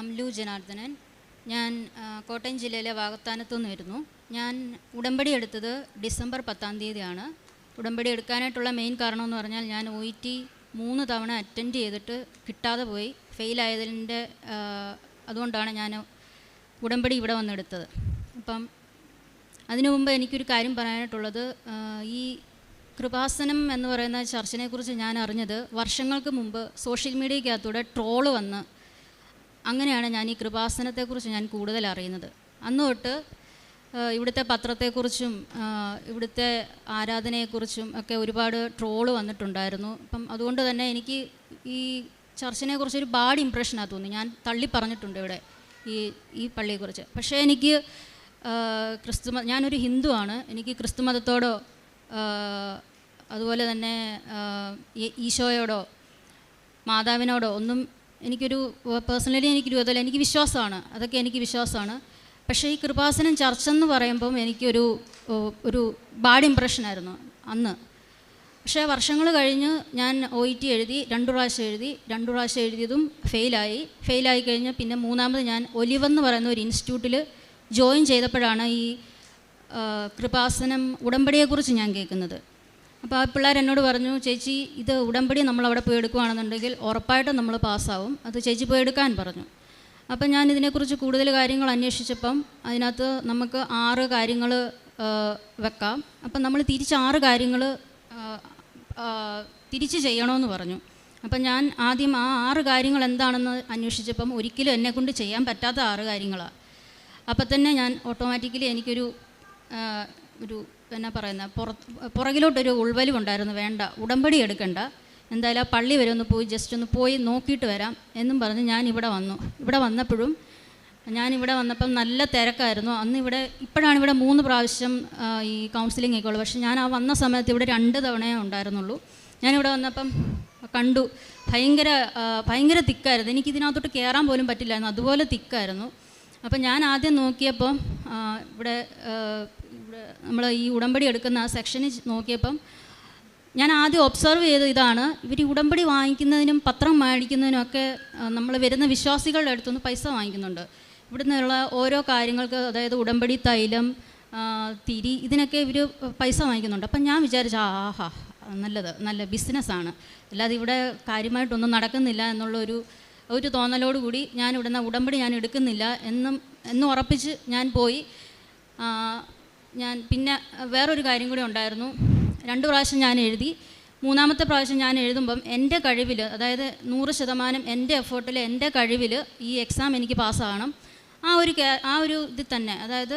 അംലു ജനാർദ്ദനൻ. ഞാൻ കോട്ടയം ജില്ലയിലെ വാകത്താനത്തു നിന്ന് വരുന്നു ഞാൻ ഉടമ്പടി എടുത്തത് ഡിസംബർ പത്താം തീയതിയാണ്. ഉടമ്പടി എടുക്കാനായിട്ടുള്ള മെയിൻ കാരണം എന്ന് പറഞ്ഞാൽ ഞാൻ ഒ ഇ ടി മൂന്ന് തവണ അറ്റൻഡ് ചെയ്തിട്ട് കിട്ടാതെ പോയി. ഫെയിലായതിന്റെ അതുകൊണ്ടാണ് ഞാൻ ഉടമ്പടി ഇവിടെ വന്നെടുത്തത്. അപ്പം അതിനു മുമ്പ് എനിക്കൊരു കാര്യം പറയാനായിട്ടുള്ളത് ഈ കൃപാസനം എന്ന് പറയുന്ന ചർച്ചിനെക്കുറിച്ച് ഞാൻ അറിഞ്ഞത് വർഷങ്ങൾക്ക് മുമ്പ് സോഷ്യൽ മീഡിയക്കകത്തൂടെ ട്രോൾ വന്ന് അങ്ങനെയാണ് ഞാൻ ഈ കൃപാസനത്തെക്കുറിച്ച് ഞാൻ കൂടുതൽ അറിയുന്നത്. അന്ന് തൊട്ട് ഇവിടുത്തെ പത്രത്തെക്കുറിച്ചും ഇവിടുത്തെ ആരാധനയെക്കുറിച്ചും ഒക്കെ ഒരുപാട് ട്രോൾ വന്നിട്ടുണ്ടായിരുന്നു. അപ്പം അതുകൊണ്ട് തന്നെ എനിക്ക് ഈ ചർച്ചിനെക്കുറിച്ച് ഒരു ബാഡ് ഇമ്പ്രഷനാണ് തോന്നി. ഞാൻ തള്ളി പറഞ്ഞിട്ടുണ്ട് ഇവിടെ ഈ ഈ പള്ളിയെക്കുറിച്ച്. പക്ഷേ എനിക്ക് ക്രിസ്തു ഞാനൊരു ആണ് എനിക്ക് ക്രിസ്തു മതത്തോടോ അതുപോലെ തന്നെ ഈശോയോടോ മാതാവിനോടോ ഒന്നും എനിക്കൊരു പേഴ്സണലി എനിക്കൊരു അതല്ല എനിക്ക് വിശ്വാസമാണ്. അതൊക്കെ എനിക്ക് വിശ്വാസമാണ്. പക്ഷേ ഈ കൃപാസനം ചർച്ച എന്ന് പറയുമ്പം എനിക്കൊരു ഒരു ബാഡ് ഇമ്പ്രഷനായിരുന്നു അന്ന്. പക്ഷേ വർഷങ്ങൾ കഴിഞ്ഞ് ഞാൻ ഒ ഇ ടി എഴുതി രണ്ടു പ്രാവശ്യം എഴുതി രണ്ടു പ്രാവശ്യം എഴുതിയതും ഫെയിലായി ഫെയിലായി കഴിഞ്ഞ് പിന്നെ മൂന്നാമത് ഞാൻ ഒലിവെന്ന് പറയുന്ന ഒരു ഇൻസ്റ്റിറ്റ്യൂട്ടിൽ ജോയിൻ ചെയ്തപ്പോഴാണ് ഈ കൃപാസനം ഉടമ്പടിയെക്കുറിച്ച് ഞാൻ കേൾക്കുന്നത്. അപ്പോൾ ആ പിള്ളേർ എന്നോട് പറഞ്ഞു ചേച്ചി ഇത് ഉടമ്പടി നമ്മൾ അവിടെ പോയി എടുക്കുകയാണെന്നുണ്ടെങ്കിൽ ഉറപ്പായിട്ടും നമ്മൾ പാസ്സാവും. അത് ചേച്ചി പോയി എടുക്കാൻ പറഞ്ഞു. അപ്പം ഞാൻ ഇതിനെക്കുറിച്ച് കൂടുതൽ കാര്യങ്ങൾ അന്വേഷിച്ചപ്പം അതിനകത്ത് നമുക്ക് ആറ് കാര്യങ്ങൾ വെക്കാം. അപ്പം നമ്മൾ തിരിച്ച് ആറ് കാര്യങ്ങൾ തിരിച്ച് ചെയ്യണമെന്ന് പറഞ്ഞു. അപ്പം ഞാൻ ആദ്യം ആ ആറ് കാര്യങ്ങൾ എന്താണെന്ന് അന്വേഷിച്ചപ്പം ഒരിക്കലും എന്നെക്കൊണ്ട് ചെയ്യാൻ പറ്റാത്ത ആറ് കാര്യങ്ങളാണ് അപ്പം തന്നെ ഞാൻ ഓട്ടോമാറ്റിക്കലി എനിക്കൊരു ഒരു എന്നാ പറയുന്ന? പുറത്ത് പുറകിലോട്ടൊരു ഉൾവലിവുണ്ടായിരുന്നു. വേണ്ട ഉടമ്പടി എടുക്കണ്ട. എന്തായാലും ആ പള്ളി വരെ ഒന്ന് പോയി ജസ്റ്റ് ഒന്ന് പോയി നോക്കിയിട്ട് വരാം എന്നും പറഞ്ഞ് ഞാൻ ഇവിടെ വന്നു. ഇവിടെ വന്നപ്പോഴും ഞാൻ ഇവിടെ വന്നപ്പം നല്ല തിരക്കായിരുന്നു. അന്ന് ഇവിടെ ഇപ്പോഴാണ് ഇവിടെ മൂന്ന് പ്രാവശ്യം ഈ കൗൺസിലിംഗ് ഉള്ളൂ. പക്ഷേ ഞാൻ ആ വന്ന സമയത്ത് ഇവിടെ രണ്ട് തവണയേ ഉണ്ടായിരുന്നുള്ളൂ. ഞാനിവിടെ വന്നപ്പം കണ്ടു ഭയങ്കര ഭയങ്കര തിക്കായിരുന്നു. എനിക്ക് ഇതിനകത്തോട്ട് കയറാൻ പോലും പറ്റില്ലായിരുന്നു. അതുപോലെ തിക്കായിരുന്നു. അപ്പം ഞാൻ ആദ്യം നോക്കിയപ്പം ഇവിടെ നമ്മൾ ഈ ഉടമ്പടി എടുക്കുന്ന ആ സെക്ഷനിൽ നോക്കിയപ്പം ഞാൻ ആദ്യം ഒബ്സർവ് ചെയ്ത ഇതാണ് ഇവർ ഉടമ്പടി വാങ്ങിക്കുന്നതിനും പത്രം മേടിക്കുന്നതിനും ഒക്കെ നമ്മൾ വരുന്ന വിശ്വാസികളുടെ അടുത്തുനിന്ന് പൈസ വാങ്ങിക്കുന്നുണ്ട്. ഇവിടുന്നുള്ള ഓരോ കാര്യങ്ങൾക്ക് അതായത് ഉടമ്പടി തൈലം തിരി ഇതിനൊക്കെ ഇവർ പൈസ വാങ്ങിക്കുന്നുണ്ട്. അപ്പം ഞാൻ വിചാരിച്ചു ആഹാ നല്ലത് നല്ല ബിസിനസ്സാണ് അല്ലാതെ ഇവിടെ കാര്യമായിട്ടൊന്നും നടക്കുന്നില്ല എന്നുള്ളൊരു ഒരു ഒരു തോന്നലോട് കൂടി ഞാൻ ഇവിടുന്ന് ഉടമ്പടി ഞാൻ എടുക്കുന്നില്ല എന്നും എന്നും ഉറപ്പിച്ച് ഞാൻ പോയി. ഞാൻ പിന്നെ വേറൊരു കാര്യം കൂടി ഉണ്ടായിരുന്നു. രണ്ട് പ്രാവശ്യം ഞാൻ എഴുതി. മൂന്നാമത്തെ പ്രാവശ്യം ഞാൻ എഴുതുമ്പം എന്റെ കഴിവിൽ അതായത് നൂറ് ശതമാനം എന്റെ എഫേർട്ടിൽ എന്റെ കഴിവിൽ ഈ എക്സാം എനിക്ക് പാസ്സാകണം. ആ ഒരു ആ ഒരു ഇതിൽ തന്നെ അതായത്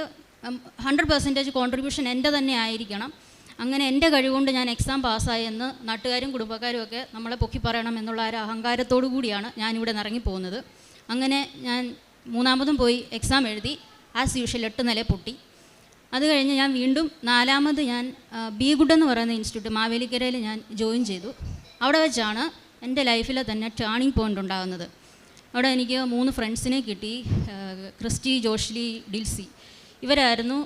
ഹൺഡ്രഡ് പെർസെന്റേജ് കോൺട്രിബ്യൂഷൻ എന്റെ തന്നെ ആയിരിക്കണം. അങ്ങനെ എന്റെ കഴിവുകൊണ്ട് ഞാൻ എക്സാം പാസ്സായി എന്ന് നാട്ടുകാരും കുടുംബക്കാരും ഒക്കെ നമ്മളെ പൊക്കി പറയണം എന്നുള്ള ഒരു അഹങ്കാരത്തോടു കൂടിയാണ് ഞാനിവിടെ ഇറങ്ങി ഇറങ്ങിപ്പോകുന്നത് അങ്ങനെ ഞാൻ മൂന്നാമതും പോയി എക്സാം എഴുതി ആസ് യൂഷ്വൽ എട്ട് നില പൊട്ടി. അത് കഴിഞ്ഞ് ഞാൻ വീണ്ടും നാലാമത് ഞാൻ ബി ഗുഡ് എന്ന് പറയുന്ന ഇൻസ്റ്റിറ്റ്യൂട്ട് മാവേലിക്കരയിൽ ഞാൻ ജോയിൻ ചെയ്തു. അവിടെ വെച്ചാണ് എന്റെ ലൈഫിലെ തന്നെ ടേണിംഗ് പോയിന്റ് ഉണ്ടാകുന്നത്. അവിടെ എനിക്ക് മൂന്ന് ഫ്രണ്ട്സിനെ കിട്ടി ക്രിസ്റ്റി ജോഷ്ലി ഡിൽസി. ഇവരായിരുന്നു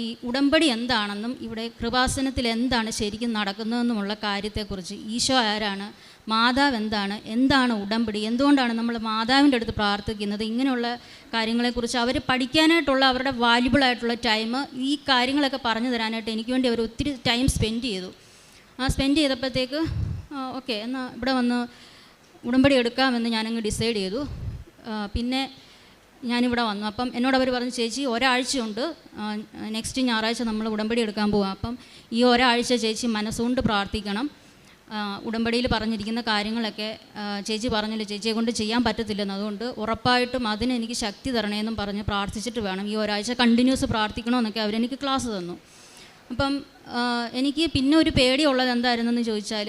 ഈ ഉടമ്പടി എന്താണെന്നും ഇവിടെ കൃപാസനത്തിൽ എന്താണ് ശരിക്കും നടക്കുന്നതെന്നുമുള്ള കാര്യത്തെക്കുറിച്ച്. ഈശോ ആരാണ് മാതാവ് എന്താണ് എന്താണ് ഉടമ്പടി? എന്തുകൊണ്ടാണ് നമ്മൾ മാതാവിന്റെ അടുത്ത് പ്രാർത്ഥിക്കുന്നത്? ഇങ്ങനെയുള്ള കാര്യങ്ങളെക്കുറിച്ച് അവർ പഠിക്കാനായിട്ടുള്ള അവരുടെ വാല്യുബിൾ ആയിട്ടുള്ള ടൈം ഈ കാര്യങ്ങളൊക്കെ പറഞ്ഞു തരാനായിട്ട് എനിക്ക് വേണ്ടി അവർ ഒത്തിരി ടൈം സ്പെൻഡ് ചെയ്തു. ആ സ്പെൻഡ് ചെയ്തപ്പോഴത്തേക്ക് ഓക്കെ എന്നാൽ ഇവിടെ വന്ന് ഉടമ്പടി എടുക്കാമെന്ന് ഞാനങ്ങ് ഡിസൈഡ് ചെയ്തു. പിന്നെ ഞാനിവിടെ വന്നു. അപ്പം എന്നോട് അവർ പറഞ്ഞു ചേച്ചി ഒരാഴ്ചയുണ്ട്. നെക്സ്റ്റ് ഞായറാഴ്ച നമ്മൾ ഉടമ്പടി എടുക്കാൻ പോവാം. അപ്പം ഈ ഒരാഴ്ച ചേച്ചി മനസ്സുകൊണ്ട് പ്രാർത്ഥിക്കണം. ഉടമ്പടിയിൽ പറഞ്ഞിരിക്കുന്ന കാര്യങ്ങളൊക്കെ ചേച്ചി പറഞ്ഞില്ല ചേച്ചിയെ കൊണ്ട് ചെയ്യാൻ പറ്റത്തില്ലെന്ന്. അതുകൊണ്ട് ഉറപ്പായിട്ടും അതിന് എനിക്ക് ശക്തി തരണേന്നും പറഞ്ഞ് പ്രാർത്ഥിച്ചിട്ട് വേണം. ഈ ഒരാഴ്ച കണ്ടിന്യൂസ് പ്രാർത്ഥിക്കണമെന്നൊക്കെ അവരെനിക്ക് ക്ലാസ് തന്നു. അപ്പം എനിക്ക് പിന്നെ ഒരു പേടിയുള്ളത് എന്തായിരുന്നെന്ന് ചോദിച്ചാൽ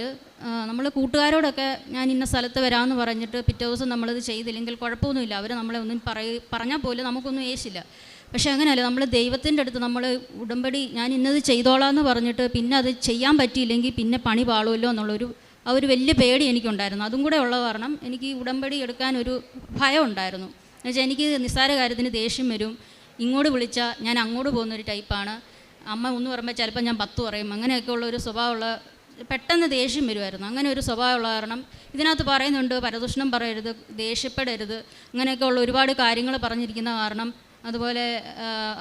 നമ്മൾ കൂട്ടുകാരോടൊക്കെ ഞാൻ ഇന്ന സ്ഥലത്ത് വരാമെന്ന് പറഞ്ഞിട്ട് പിറ്റേ ദിവസം നമ്മളത് ചെയ്തില്ലെങ്കിൽ കുഴപ്പമൊന്നുമില്ല. അവർ നമ്മളെ ഒന്നും പറയ പറഞ്ഞാൽ പോലും നമുക്കൊന്നും ഏശില്ല. പക്ഷേ അങ്ങനെയല്ല നമ്മൾ ദൈവത്തിന്റെ അടുത്ത് നമ്മൾ ഉടമ്പടി ഞാൻ ഇന്നത് ചെയ്തോളാം എന്ന് പറഞ്ഞിട്ട് പിന്നെ അത് ചെയ്യാൻ പറ്റിയില്ലെങ്കിൽ പിന്നെ പണി പാളുമല്ലോ എന്നുള്ളൊരു ആ ഒരു വലിയ പേടി എനിക്കുണ്ടായിരുന്നു. അതും കൂടെ ഉള്ള കാരണം എനിക്ക് ഈ ഉടമ്പടി എടുക്കാൻ ഒരു ഭയം ഉണ്ടായിരുന്നു. എന്നുവെച്ചാൽ എനിക്ക് നിസ്സാര കാര്യത്തിന് ദേഷ്യം വരും. ഇങ്ങോട്ട് വിളിച്ചാൽ ഞാൻ അങ്ങോട്ട് പോകുന്നൊരു ടൈപ്പാണ്. അമ്മ ഒന്ന് പറയുമ്പോൾ ചിലപ്പോൾ ഞാൻ പത്ത് പറയും. അങ്ങനെയൊക്കെ ഉള്ള ഒരു സ്വഭാവമുള്ള പെട്ടെന്ന് ദേഷ്യം വരുമായിരുന്നു. അങ്ങനെ ഒരു സ്വഭാവമുള്ള കാരണം ഇതിനകത്ത് പറയുന്നുണ്ട് പരദൂഷണം പറയരുത് ദേഷ്യപ്പെടരുത്. അങ്ങനെയൊക്കെ ഉള്ള ഒരുപാട് കാര്യങ്ങൾ പറഞ്ഞിരിക്കുന്ന കാരണം അതുപോലെ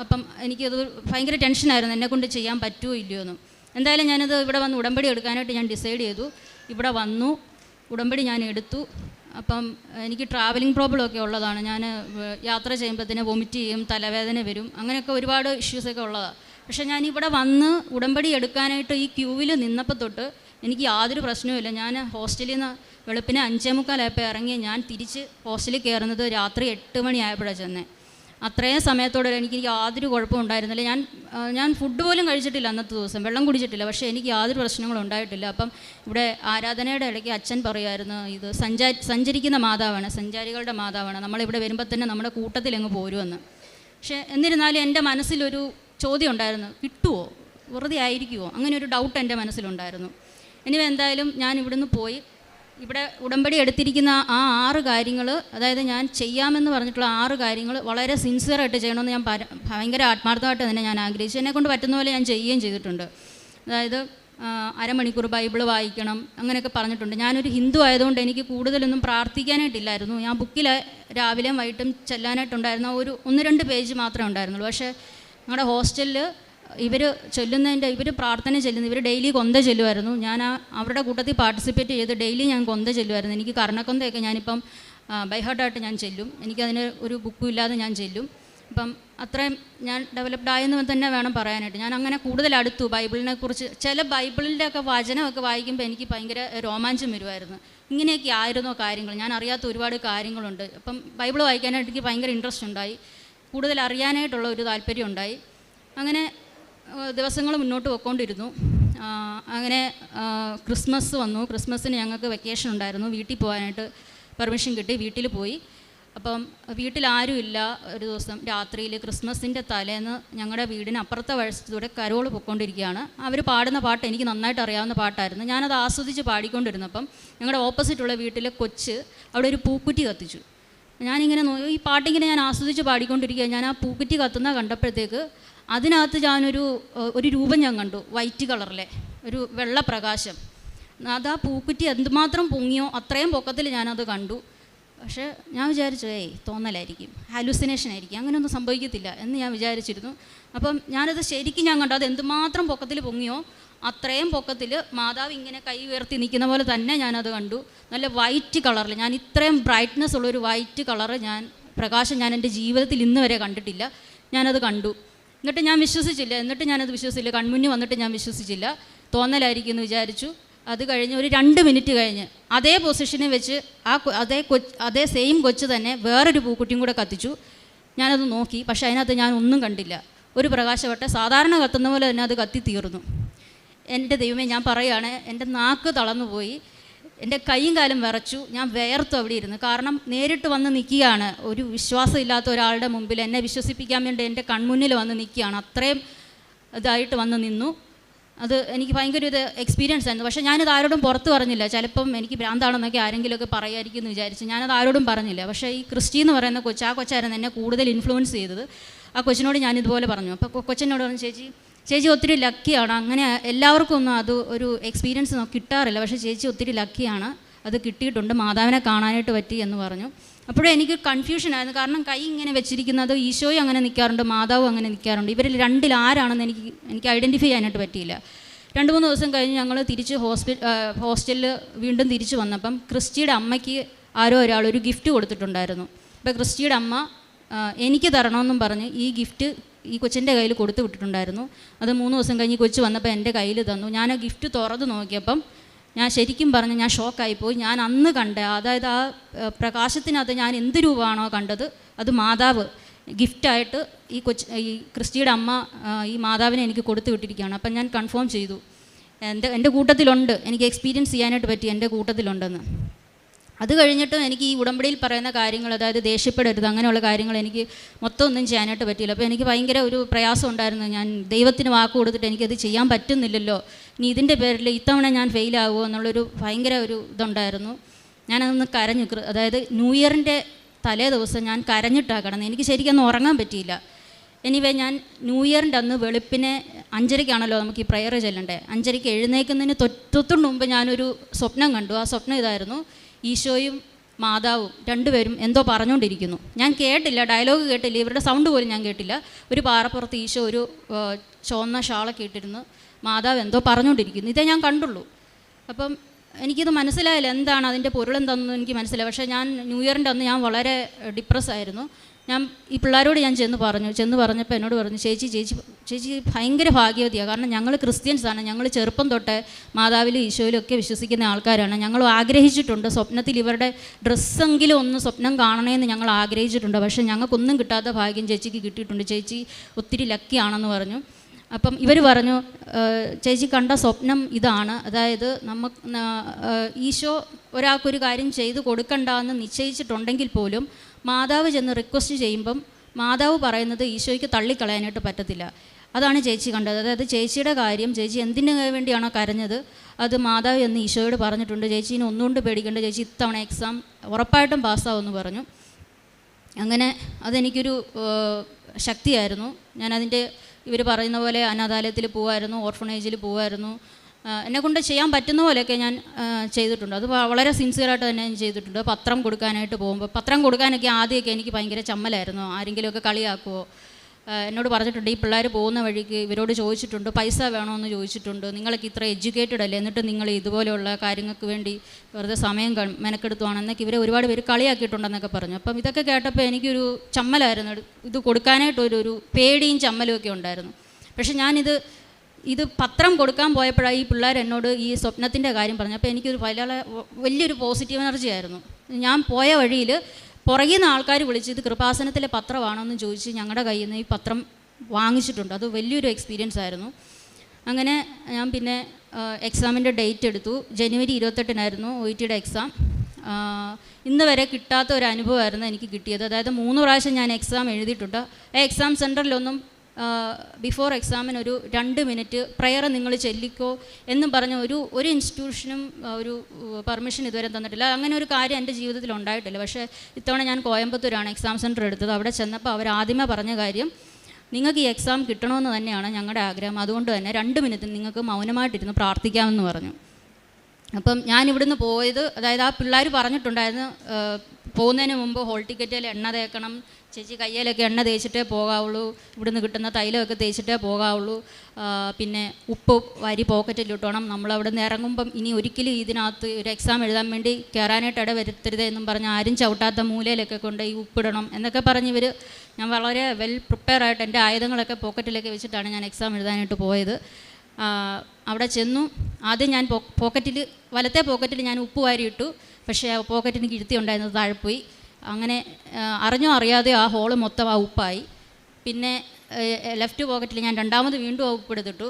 അപ്പം എനിക്കത് ഭയങ്കര ടെൻഷനായിരുന്നു. എന്നെ കൊണ്ട് ചെയ്യാൻ പറ്റുമോ ഇല്ലയോ എന്ന്. എന്തായാലും ഞാനത് ഇവിടെ വന്ന് ഉടമ്പടി എടുക്കാനായിട്ട് ഞാൻ ഡിസൈഡ് ചെയ്തു. ഇവിടെ വന്നു. ഉടമ്പടി ഞാൻ എടുത്തു. അപ്പം എനിക്ക് ട്രാവലിംഗ് പ്രോബ്ലം ഒക്കെ ഉള്ളതാണ്. ഞാൻ യാത്ര ചെയ്യുമ്പോഴത്തേന് വൊമിറ്റ് ചെയ്യും തലവേദന വരും അങ്ങനെയൊക്കെ ഒരുപാട് ഇഷ്യൂസൊക്കെ ഉള്ളതാണ് പക്ഷേ ഞാൻ ഇവിടെ വന്ന് ഉടമ്പടി എടുക്കാനായിട്ട് ഈ ക്യൂവിൽ നിന്നപ്പോൾ തൊട്ട് എനിക്ക് യാതൊരു പ്രശ്നവുമില്ല ഞാൻ ഹോസ്റ്റലിൽ നിന്ന് വെളുപ്പിന് അഞ്ചേ മുക്കാലായപ്പോൾ ഇറങ്ങി ഞാൻ തിരിച്ച് ഹോസ്റ്റലിൽ കയറുന്നത് രാത്രി എട്ട് മണിയായപ്പോഴാണ് ചെന്നത് അത്രയും സമയത്തോടെ എനിക്ക് യാതൊരു കുഴപ്പവും ഉണ്ടായിരുന്നില്ല. ഞാൻ ഞാൻ ഫുഡ് പോലും കഴിച്ചിട്ടില്ല അന്നത്തെ ദിവസം. വെള്ളം കുടിച്ചിട്ടില്ല. പക്ഷേ എനിക്ക് യാതൊരു പ്രശ്നങ്ങളും ഉണ്ടായിട്ടില്ല. അപ്പം ഇവിടെ ആരാധനയുടെ ഇടയ്ക്ക് അച്ഛൻ പറയുമായിരുന്നു ഇത് സഞ്ചാരി സഞ്ചരിക്കുന്ന മാതാവാണ് സഞ്ചാരികളുടെ മാതാവാണ്. നമ്മളിവിടെ വരുമ്പോൾ തന്നെ നമ്മുടെ കൂട്ടത്തിൽ അങ്ങ് പോരുമെന്ന്. പക്ഷേ എന്നിരുന്നാലും എന്റെ മനസ്സിലൊരു ചോദ്യം ഉണ്ടായിരുന്നു. കിട്ടുമോ വെറുതെ ആയിരിക്കുമോ അങ്ങനെ ഒരു ഡൗട്ട് എന്റെ മനസ്സിലുണ്ടായിരുന്നു. ഇനി എന്തായാലും ഞാൻ ഇവിടുന്ന് പോയി ഇവിടെ ഉടമ്പടി എടുത്തിരിക്കുന്ന ആ ആറ് കാര്യങ്ങൾ അതായത് ഞാൻ ചെയ്യാമെന്ന് പറഞ്ഞിട്ടുള്ള ആറ് കാര്യങ്ങൾ വളരെ സിൻസിയറായിട്ട് ചെയ്യണമെന്ന് ഞാൻ ഭയങ്കര ആത്മാർത്ഥമായിട്ട് തന്നെ ഞാൻ ആഗ്രഹിച്ചു. എന്നെ കൊണ്ട് പറ്റുന്ന പോലെ ഞാൻ ചെയ്യുകയും ചെയ്തിട്ടുണ്ട്. അതായത് അരമണിക്കൂർ ബൈബിൾ വായിക്കണം അങ്ങനെയൊക്കെ പറഞ്ഞിട്ടുണ്ട്. ഞാനൊരു ഹിന്ദു ആയതുകൊണ്ട് എനിക്ക് കൂടുതലൊന്നും പ്രാർത്ഥിക്കാനായിട്ടില്ലായിരുന്നു. ഞാൻ ബുക്കിൽ രാവിലെയും വൈകിട്ടും ചെല്ലാനായിട്ടുണ്ടായിരുന്ന ഒരു ഒന്ന് രണ്ട് പേജ് മാത്രമേ ഉണ്ടായിരുന്നുള്ളൂ. പക്ഷേ ഞങ്ങളുടെ ഹോസ്റ്റലിൽ ഇവർ ചൊല്ലുന്നതിന്റെ ഇവർ പ്രാർത്ഥന ചെല്ലുന്നു ഇവർ ഡെയിലി കൊന്ത ചെല്ലുമായിരുന്നു ഞാൻ അവരുടെ കൂട്ടത്തിൽ പാർട്ടിസിപ്പേറ്റ് ചെയ്ത് ഡെയിലി ഞാൻ കൊന്ത ചെല്ലുമായിരുന്നു എനിക്ക് കർണക്കൊന്തയൊക്കെ ഞാനിപ്പം ബൈഹാർട്ടായിട്ട് ഞാൻ ചെല്ലും. എനിക്കതിന് ഒരു ബുക്കും ഇല്ലാതെ ഞാൻ ചെല്ലും. അപ്പം അത്രയും ഞാൻ ഡെവലപ്ഡ് ആയെന്ന് തന്നെ വേണം പറയാനായിട്ട്. ഞാൻ അങ്ങനെ കൂടുതൽ അടുത്തു ബൈബിളിനെ കുറിച്ച് ചില ബൈബിളിന്റെ ഒക്കെ വചനമൊക്കെ വായിക്കുമ്പോൾ എനിക്ക് ഭയങ്കര രോമാഞ്ചം വരുമായിരുന്നു ഇങ്ങനെയൊക്കെ ആയിരുന്നോ കാര്യങ്ങൾ? ഞാൻ അറിയാത്ത ഒരുപാട് കാര്യങ്ങളുണ്ട്. അപ്പം ബൈബിൾ വായിക്കാനായിട്ട് എനിക്ക് ഭയങ്കര ഇൻട്രസ്റ്റ് ഉണ്ടായി. കൂടുതൽ അറിയാനായിട്ടുള്ള ഒരു താല്പര്യം ഉണ്ടായി. അങ്ങനെ ദിവസങ്ങൾ മുന്നോട്ട് പോയിക്കൊണ്ടിരുന്നു. അങ്ങനെ ക്രിസ്മസ് വന്നു. ക്രിസ്മസിന് ഞങ്ങൾക്ക് വെക്കേഷൻ ഉണ്ടായിരുന്നു. വീട്ടിൽ പോകാനായിട്ട് പെർമിഷൻ കിട്ടി. വീട്ടിൽ പോയി. അപ്പം വീട്ടിൽ ആരുമില്ല ഒരു ദിവസം. രാത്രിയിൽ ക്രിസ്മസിന്റെ തലേന്ന് ഞങ്ങളുടെ വീടിന് അപ്പുറത്തെ വശത്തൂടെ കരോൾ പൊയ്ക്കൊണ്ടിരിക്കുകയാണ്. അവർ പാടുന്ന പാട്ട് എനിക്ക് നന്നായിട്ട് അറിയാവുന്ന പാട്ടായിരുന്നു. ഞാനത് ആസ്വദിച്ച് പാടിക്കൊണ്ടിരുന്നപ്പം ഞങ്ങളുടെ ഓപ്പോസിറ്റുള്ള വീട്ടിലെ കൊച്ച് അവിടെ ഒരു പൂക്കുറ്റി കത്തിച്ചു. ഞാനിങ്ങനെ ഈ പാട്ടിങ്ങനെ ഞാൻ ആസ്വദിച്ച് പാടിക്കൊണ്ടിരിക്കുക ഞാൻ ആ പൂക്കുറ്റി കത്തുന്ന കണ്ടപ്പോഴത്തേക്ക് അതിനകത്ത് ഞാനൊരു ഒരു രൂപം ഞാൻ കണ്ടു വൈറ്റ് കളറിലെ ഒരു വെള്ളപ്രകാശം അത് പൂക്കുറ്റി എന്തുമാത്രം പൊങ്ങിയോ അത്രയും പൊക്കത്തിൽ ഞാനത് കണ്ടു. പക്ഷേ ഞാൻ വിചാരിച്ചു ഏയ് തോന്നലായിരിക്കും ഹാലൂസിനേഷൻ ആയിരിക്കും അങ്ങനെയൊന്നും സംഭവിക്കത്തില്ല എന്ന് ഞാൻ വിചാരിച്ചിരുന്നു. അപ്പം ഞാനത് ശരിക്കും ഞാൻ കണ്ടു അത് എന്തുമാത്രം പൊക്കത്തിൽ പൊങ്ങിയോ അത്രയും പൊക്കത്തിൽ മാതാവ് ഇങ്ങനെ കൈ ഉയർത്തി നിൽക്കുന്ന പോലെ തന്നെ ഞാനത് കണ്ടു. നല്ല വൈറ്റ് കളറിൽ ഞാൻ ഇത്രയും ബ്രൈറ്റ്നെസ് ഉള്ളൊരു വൈറ്റ് കളറ് ഞാൻ പ്രകാശം ഞാൻ എന്റെ ജീവിതത്തിൽ ഇന്ന് വരെ കണ്ടിട്ടില്ല ഞാനത് കണ്ടു. എന്നിട്ട് ഞാൻ വിശ്വസിച്ചില്ല. എന്നിട്ട് ഞാനത് വിശ്വസിച്ചില്ല. കൺമുന്നിൽ വന്നിട്ട് ഞാൻ വിശ്വസിച്ചില്ല. തോന്നലായിരിക്കും എന്ന് വിചാരിച്ചു. അത് കഴിഞ്ഞ് ഒരു രണ്ട് മിനിറ്റ് കഴിഞ്ഞ് അതേ പൊസിഷനിൽ വെച്ച് ആ അതേ കൊച്ച് അതേ സെയിം കൊച്ച് തന്നെ വേറൊരു പൂക്കുട്ടിയും കൂടെ കത്തിച്ചു. ഞാനത് നോക്കി. പക്ഷേ അതിനകത്ത് ഞാൻ ഒന്നും കണ്ടില്ല. ഒരു പ്രകാശവട്ട സാധാരണ കത്തുന്ന പോലെ തന്നെ അത് കത്തി തീർന്നു. എന്റെ ദൈവമേ ഞാൻ പറയുകയാണ് എന്റെ നാക്ക് തളർന്നു പോയി എന്റെ കൈയും കാലും വിറച്ചു. ഞാൻ വേർത്തു അവിടെ ഇരുന്ന്. കാരണം നേരിട്ട് വന്ന് നിൽക്കുകയാണ്. ഒരു വിശ്വാസമില്ലാത്ത ഒരാളുടെ മുമ്പിൽ എന്നെ വിശ്വസിപ്പിക്കാൻ വേണ്ടി എന്റെ കൺമുന്നിൽ വന്ന് നിൽക്കുകയാണ്. അത്രയും ഇതായിട്ട് വന്ന് നിന്നു. അത് എനിക്ക് ഭയങ്കര ഒരു എക്സ്പീരിയൻസ് ആയിരുന്നു. പക്ഷേ ഞാനത് ആരോടും പുറത്ത് പറഞ്ഞില്ല. ചിലപ്പം എനിക്ക് ഭ്രാന്താണെന്നൊക്കെ ആരെങ്കിലുമൊക്കെ പറയായിരിക്കും എന്ന് വിചാരിച്ച്. ഞാനത് ആരോടും പറഞ്ഞില്ല. പക്ഷേ ഈ ക്രിസ്റ്റി എന്ന് പറയുന്ന കൊച്ചു ആ കൊച്ചായിരുന്നു എന്നെ കൂടുതൽ ഇൻഫ്ലുവൻസ് ചെയ്തത്. ആ കൊച്ചിനോട് ഞാനിതുപോലെ പറഞ്ഞു. അപ്പോൾ കൊച്ചിനോട് പറഞ്ഞു ചേച്ചി ചേച്ചി ഒത്തിരി ലക്കിയാണ് അങ്ങനെ എല്ലാവർക്കും ഒന്നും അത് ഒരു എക്സ്പീരിയൻസ് കിട്ടാറില്ല. പക്ഷേ ചേച്ചി ഒത്തിരി ലക്കിയാണ് അത് കിട്ടിയിട്ടുണ്ട്. മാതാവിനെ കാണാനായിട്ട് പറ്റി എന്ന് പറഞ്ഞു. അപ്പോഴും എനിക്ക് കൺഫ്യൂഷൻ ആയിരുന്നു. കാരണം കൈ ഇങ്ങനെ വെച്ചിരിക്കുന്നത് ഈശോയും അങ്ങനെ നിൽക്കാറുണ്ട്. മാതാവും അങ്ങനെ നിൽക്കാറുണ്ട്. ഇവരിൽ രണ്ടിൽ ആരാണെന്ന് എനിക്ക് എനിക്ക് ഐഡന്റിഫൈ ചെയ്യാനായിട്ട് പറ്റിയില്ല. രണ്ട് മൂന്ന് ദിവസം കഴിഞ്ഞ് ഞങ്ങൾ തിരിച്ച് ഹോസ്പി ഹോസ്റ്റലിൽ വീണ്ടും തിരിച്ച് വന്നപ്പം ക്രിസ്റ്റിയുടെ അമ്മയ്ക്ക് ആരോ ഒരാൾ ഒരു ഗിഫ്റ്റ് കൊടുത്തിട്ടുണ്ടായിരുന്നു. അപ്പോൾ ക്രിസ്റ്റിയുടെ അമ്മ എനിക്ക് തരണമെന്നും പറഞ്ഞ് ഈ ഗിഫ്റ്റ് ഈ കൊച്ചിന്റെ കയ്യിൽ കൊടുത്തു വിട്ടിട്ടുണ്ടായിരുന്നു. അത് മൂന്ന് ദിവസം കഴിഞ്ഞ് കൊച്ച് വന്നപ്പോൾ എന്റെ കയ്യിൽ തന്നു. ഞാൻ ആ ഗിഫ്റ്റ് തുറന്ന് നോക്കിയപ്പം ഞാൻ ശരിക്കും പറഞ്ഞ് ഞാൻ ഷോക്കായിപ്പോയി ഞാൻ അന്ന് കണ്ട അതായത് ആ പ്രകാശത്തിനകത്ത് ഞാൻ എന്ത് രൂപമാണോ കണ്ടത് അത് മാതാവ് ഗിഫ്റ്റായിട്ട് ഈ കൊച്ച് ഈ ക്രിസ്റ്റിയുടെ അമ്മ ഈ മാതാവിനെ എനിക്ക് കൊടുത്തു വിട്ടിരിക്കുകയാണ്. അപ്പം ഞാൻ കൺഫേം ചെയ്തു. എന്റെ എന്റെ കൂട്ടത്തിലുണ്ട്. എനിക്ക് എക്സ്പീരിയൻസ് ചെയ്യാനായിട്ട് പറ്റി എന്റെ കൂട്ടത്തിലുണ്ടെന്ന്. അത് കഴിഞ്ഞിട്ടും എനിക്ക് ഈ ഉടമ്പടിയിൽ പറയുന്ന കാര്യങ്ങൾ അതായത് ദേഷ്യപ്പെടരുത് അങ്ങനെയുള്ള കാര്യങ്ങൾ എനിക്ക് മൊത്തം ഒന്നും ചെയ്യാനായിട്ട് പറ്റിയില്ല. അപ്പോൾ എനിക്ക് ഭയങ്കര ഒരു പ്രയാസം ഉണ്ടായിരുന്നു. ഞാൻ ദൈവത്തിന് വാക്ക് കൊടുത്തിട്ട് എനിക്കത് ചെയ്യാൻ പറ്റുന്നില്ലല്ലോ. ഇനി ഇതിന്റെ പേരിൽ ഇത്തവണ ഞാൻ ഫെയിലാകുമോ എന്നുള്ളൊരു ഭയങ്കര ഒരു ഇതുണ്ടായിരുന്നു. ഞാനതൊന്ന് കരഞ്ഞു. അതായത് ന്യൂ ഇയറിന്റെ തലേ ദിവസം ഞാൻ കരഞ്ഞിട്ടാണ് കിടന്നത്. എനിക്ക് ശരിക്കൊന്നും ഉറങ്ങാൻ പറ്റിയില്ല. എനിവേ ഞാൻ ന്യൂ ഇയറിന്റെ അന്ന് വെളുപ്പിനെ അഞ്ചരയ്ക്കാണല്ലോ നമുക്ക് ഈ പ്രയർ ചെല്ലണ്ടേ. അഞ്ചരയ്ക്ക് എഴുന്നേൽക്കുന്നതിന് തൊട്ടും മുമ്പ് ഞാനൊരു സ്വപ്നം കണ്ടു. ആ സ്വപ്നം ഇതായിരുന്നു. ഈശോയും മാതാവും രണ്ടുപേരും എന്തോ പറഞ്ഞുകൊണ്ടിരിക്കുന്നു. ഞാൻ കേട്ടില്ല ഡയലോഗ് കേട്ടില്ല ഇവരുടെ സൗണ്ട് പോലും ഞാൻ കേട്ടില്ല. ഒരു പാറപ്പുറത്ത് ഈശോ ഒരു ചുവന്ന ഷാളൊക്കെ ഇട്ടിരുന്ന് മാതാവ് എന്തോ പറഞ്ഞുകൊണ്ടിരിക്കുന്നു. ഇതേ ഞാൻ കണ്ടുള്ളൂ. അപ്പം എനിക്കിത് മനസ്സിലായില്ല എന്താണ് അതിന്റെ പൊരുൾ എന്താണെന്ന് എനിക്ക് മനസ്സിലായി പക്ഷേ ഞാൻ ന്യൂ ഇയറിന്റെ അന്ന് ഞാൻ വളരെ ഡിപ്രസ് ആയിരുന്നു. ഞാൻ ഈ പിള്ളേരോട് ഞാൻ ചെന്ന് പറഞ്ഞു ചെന്ന് പറഞ്ഞപ്പോൾ എന്നോട് പറഞ്ഞു ചേച്ചി ചേച്ചി ചേച്ചി ഭയങ്കര ഭാഗ്യവതിയാണ് കാരണം ഞങ്ങൾ ക്രിസ്ത്യൻസാണ് ഞങ്ങൾ ചെറുപ്പം തൊട്ട് മാതാവിലും ഈശോയിലും ഒക്കെ വിശ്വസിക്കുന്ന ആൾക്കാരാണ്. ഞങ്ങൾ ആഗ്രഹിച്ചിട്ടുണ്ട് സ്വപ്നത്തിൽ ഇവരുടെ ഡ്രസ്സെങ്കിലും ഒന്ന് സ്വപ്നം കാണണമെന്ന് ഞങ്ങൾ ആഗ്രഹിച്ചിട്ടുണ്ട്. പക്ഷേ ഞങ്ങൾക്കൊന്നും കിട്ടാത്ത ഭാഗ്യം ചേച്ചിക്ക് കിട്ടിയിട്ടുണ്ട്. ചേച്ചി ഒത്തിരി ലക്കിയാണെന്ന് പറഞ്ഞു. അപ്പം ഇവർ പറഞ്ഞു ചേച്ചി കണ്ട സ്വപ്നം ഇതാണ്. അതായത് നമുക്ക് ഈശോ ഒരാൾക്കൊരു കാര്യം ചെയ്ത് കൊടുക്കണ്ട എന്ന് നിശ്ചയിച്ചിട്ടുണ്ടെങ്കിൽ പോലും മാതാവ് ചെന്ന് റിക്വസ്റ്റ് ചെയ്യുമ്പം മാതാവ് പറയുന്നത് ഈശോയ്ക്ക് തള്ളിക്കളയാനായിട്ട് പറ്റത്തില്ല. അതാണ് ചേച്ചി കണ്ടത്. അതായത് ചേച്ചിയുടെ കാര്യം ചേച്ചി എന്തിനു വേണ്ടിയാണോ കരഞ്ഞത് അത് മാതാവ് എന്ന് ഈശോയോട് പറഞ്ഞിട്ടുണ്ട്. ചേച്ചീനെ ഒന്നുകൊണ്ട് പേടിക്കേണ്ട ചേച്ചി ഇത്തവണ എക്സാം ഉറപ്പായിട്ടും പാസ്സാവുമെന്ന് പറഞ്ഞു. അങ്ങനെ അതെനിക്കൊരു ശക്തിയായിരുന്നു. ഞാനതിന്റെ ഇവർ പറയുന്ന പോലെ അനാഥാലയത്തിൽ പോകുമായിരുന്നു ഓർഫണേജിൽ പോവായിരുന്നു. എന്നെ കൊണ്ട് ചെയ്യാൻ പറ്റുന്ന പോലെയൊക്കെ ഞാൻ ചെയ്തിട്ടുണ്ട്. അത് വളരെ സിൻസിയറായിട്ട് തന്നെ ഞാൻ ചെയ്തിട്ടുണ്ട്. പത്രം കൊടുക്കാനായിട്ട് പോകുമ്പോൾ പത്രം കൊടുക്കാനൊക്കെ ആദ്യമൊക്കെ എനിക്ക് ഭയങ്കര ചമ്മലായിരുന്നു. ആരെങ്കിലുമൊക്കെ കളിയാക്കുമോ എന്നോട് പറഞ്ഞിട്ടുണ്ട് ഈ പിള്ളേർ പോകുന്ന വഴിക്ക് ഇവരോട് ചോദിച്ചിട്ടുണ്ട് പൈസ വേണമെന്ന് ചോദിച്ചിട്ടുണ്ട്. നിങ്ങളൊക്കെ ഇത്ര എഡ്യൂക്കേറ്റഡ് അല്ലേ? എന്നിട്ട് നിങ്ങൾ ഇതുപോലെയുള്ള കാര്യങ്ങൾക്ക് വേണ്ടി വെറുതെ സമയം മെനക്കെടുത്തുവാണെന്നൊക്കെ ഇവരെ ഒരുപാട് പേര് കളിയാക്കിയിട്ടുണ്ടെന്നൊക്കെ പറഞ്ഞു. അപ്പം ഇതൊക്കെ കേട്ടപ്പോൾ എനിക്കൊരു ചമ്മലായിരുന്നു. ഇത് കൊടുക്കാനായിട്ടൊരു ഒരു പേടിയും ചമ്മലും ഒക്കെ ഉണ്ടായിരുന്നു. പക്ഷെ ഞാനിത് ഇത് പത്രം കൊടുക്കാൻ പോയപ്പോഴാണ് ഈ പിള്ളേർ എന്നോട് ഈ സ്വപ്നത്തിന്റെ കാര്യം പറഞ്ഞു അപ്പോൾ എനിക്കൊരു വലിയ വലിയൊരു പോസിറ്റീവ് എനർജി ആയിരുന്നു. ഞാൻ പോയ വഴിയിൽ പുറകിൽ നിന്ന് ആൾക്കാർ വിളിച്ച് ഇത് കൃപാസനത്തിലെ പത്രമാണോന്ന് ചോദിച്ച് ഞങ്ങളുടെ കയ്യിൽ നിന്ന് ഈ പത്രം വാങ്ങിച്ചിട്ടുണ്ട്. അത് വലിയൊരു എക്സ്പീരിയൻസ് ആയിരുന്നു. അങ്ങനെ ഞാൻ പിന്നെ എക്സാമിന്റെ ഡേറ്റ് എടുത്തു. ജനുവരി ഇരുപത്തെട്ടിനായിരുന്നു ഒ ടിയുടെ എക്സാം ഇന്ന് വരെ കിട്ടാത്ത ഒരു അനുഭവമായിരുന്നു എനിക്ക് കിട്ടിയത്. അതായത് മൂന്ന് പ്രാവശ്യം ഞാൻ എക്സാം എഴുതിയിട്ടുണ്ട്. ആ എക്സാം സെന്ററിലൊന്നും ബിഫോർ എക്സാമിന് ഒരു രണ്ട് മിനിറ്റ് പ്രയർ നിങ്ങൾ ചെല്ലിക്കോ എന്നും പറഞ്ഞ ഒരു ഒരു ഇൻസ്റ്റിറ്റ്യൂഷനും ഒരു പെർമിഷൻ ഇതുവരെ തന്നിട്ടില്ല. അങ്ങനെ ഒരു കാര്യം എന്റെ ജീവിതത്തിൽ ഉണ്ടായിട്ടില്ല. പക്ഷേ ഇത്തവണ ഞാൻ കോയമ്പത്തൂരാണ് എക്സാം സെന്റർ എടുത്തത്. അവിടെ ചെന്നപ്പോൾ അവർ ആദ്യമേ പറഞ്ഞ കാര്യം നിങ്ങൾക്ക് ഈ എക്സാം കിട്ടണമെന്ന് തന്നെയാണ് ഞങ്ങളുടെ ആഗ്രഹം. അതുകൊണ്ട് തന്നെ രണ്ട് മിനിറ്റ് നിങ്ങൾക്ക് മൗനമായിട്ടിരുന്ന് പ്രാർത്ഥിക്കാമെന്ന് പറഞ്ഞു. അപ്പം ഞാൻ ഇവിടുന്ന് പോയത് അതായത് ആ പിള്ളേർ പറഞ്ഞിട്ടുണ്ടായിരുന്നു പോകുന്നതിന് മുമ്പ് ഹോൾ ടിക്കറ്റിൽ എണ്ണ തേക്കണം ചേച്ചി കയ്യിലൊക്കെ എണ്ണ തേച്ചിട്ടേ പോകാവുള്ളൂ. ഇവിടുന്ന് കിട്ടുന്ന തൈലമൊക്കെ തേച്ചിട്ടേ പോകാവുള്ളൂ. പിന്നെ ഉപ്പ് വരി പോക്കറ്റിലിട്ടോണം നമ്മളവിടെ നിന്ന് ഇറങ്ങുമ്പം ഇനി ഒരിക്കലും ഇതിനകത്ത് ഒരു എക്സാം എഴുതാൻ വേണ്ടി കയറാനായിട്ട് ഇട വരുത്തരുത് എന്നും പറഞ്ഞ് ആരും ചവിട്ടാത്ത മൂലയിലൊക്കെ കൊണ്ട് ഈ ഉപ്പിടണം എന്നൊക്കെ പറഞ്ഞ് ഇവർ ഞാൻ വളരെ വെൽ പ്രിപ്പയർ ആയിട്ട് എന്റെ ആയുധങ്ങളൊക്കെ പോക്കറ്റിലൊക്കെ വെച്ചിട്ടാണ് ഞാൻ എക്സാം എഴുതാനായിട്ട് പോയത്. അവിടെ ചെന്നു. ആദ്യം ഞാൻ പോക്കറ്റിൽ വലത്തെ പോക്കറ്റിൽ ഞാൻ ഉപ്പ് വാരിയിട്ടു. പക്ഷേ പോക്കറ്റിന് കിഴുത്തി ഉണ്ടായിരുന്നത് താഴെ പോയി. അങ്ങനെ അറിഞ്ഞോ അറിയാതെ ആ ഹോൾ മൊത്തം ആ ഉപ്പായി പിന്നെ ലെഫ്റ്റ് പോക്കറ്റിൽ ഞാൻ രണ്ടാമത് വീണ്ടും ആ ഉപ്പ് എടുത്തിട്ടു